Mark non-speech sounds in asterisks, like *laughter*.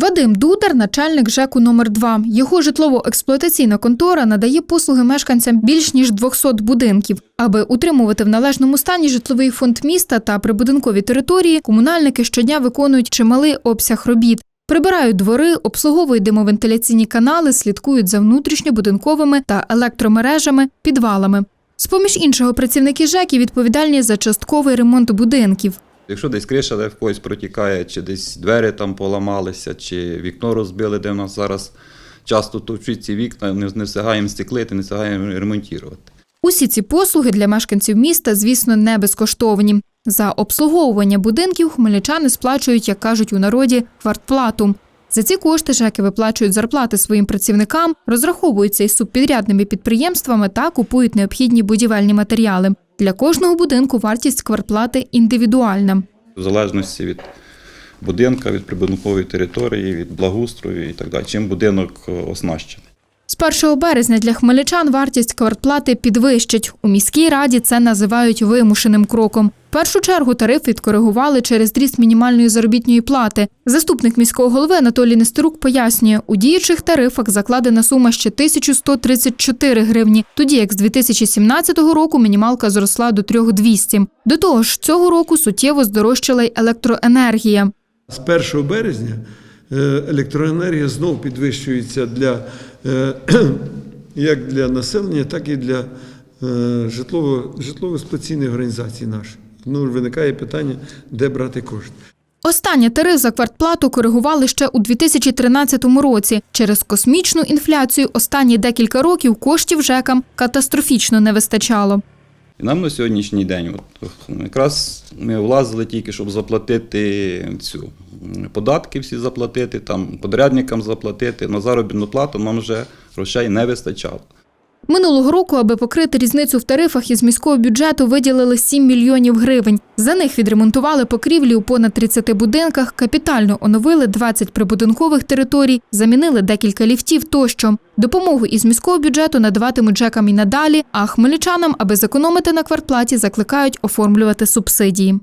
Вадим Дудар, начальник ЖЕКу номер 2 Його житлово-експлуатаційна контора надає послуги мешканцям більш ніж 200 будинків. Аби утримувати в належному стані житловий фонд міста та прибудинкові території, комунальники щодня виконують чималий обсяг робіт. Прибирають двори, обслуговують димовентиляційні канали, слідкують за внутрішньобудинковими та електромережами, підвалами. З-поміж іншого, працівники ЖЕКів відповідальні за частковий ремонт будинків. Якщо десь криша де в когось протікає, чи десь двері там поламалися, чи вікно розбили, де в нас зараз часто товчуть ці вікна, не, встигаємо стеклити, не встигаємо ремонтувати. Усі ці послуги для мешканців міста, звісно, не безкоштовні. За обслуговування будинків хмельничани сплачують, як кажуть у народі, квартплату. За ці кошти ЖЕКи виплачують зарплати своїм працівникам, розраховуються із субпідрядними підприємствами та купують необхідні будівельні матеріали. Для кожного будинку вартість квартплати індивідуальна. В залежності від будинка, від прибудинкової території, від благоустрою і так далі, чим будинок е, оснащений. З 1 березня для хмельничан вартість квартплати підвищать. У міській раді це називають вимушеним кроком. В першу чергу тариф відкоригували через зріст мінімальної заробітної плати. Заступник міського голови Анатолій Нестерук пояснює, у діючих тарифах закладена сума ще 1134 гривні, тоді як з 2017 року мінімалка зросла до 3200. До того ж, цього року суттєво здорожчала й електроенергія. З 1 березня е, електроенергія знову підвищується для, е, *clears throat* як для населення, так і для е, житлово- житлово-експлуатаційних організацій наших. Ну, виникає питання, де брати кошти. Останнє тариф за квартплату коригували ще у 2013 році. Через космічну інфляцію останні декілька років коштів ЖЕКам катастрофічно не вистачало. Нам на сьогоднішній день, от, якраз ми влазили тільки, щоб заплатити цю податки всі заплатити, там подрядникам заплатити, на заробітну плату нам вже грошей не вистачало. Минулого року, аби покрити різницю в тарифах із міського бюджету, виділили 7 мільйонів гривень. За них відремонтували покрівлі у понад 30 будинках, капітально оновили 20 прибудинкових територій, замінили декілька ліфтів тощо. Допомогу із міського бюджету надаватимуть ЖЕКам і надалі, а хмельничанам, аби зекономити на квартплаті, закликають оформлювати субсидії.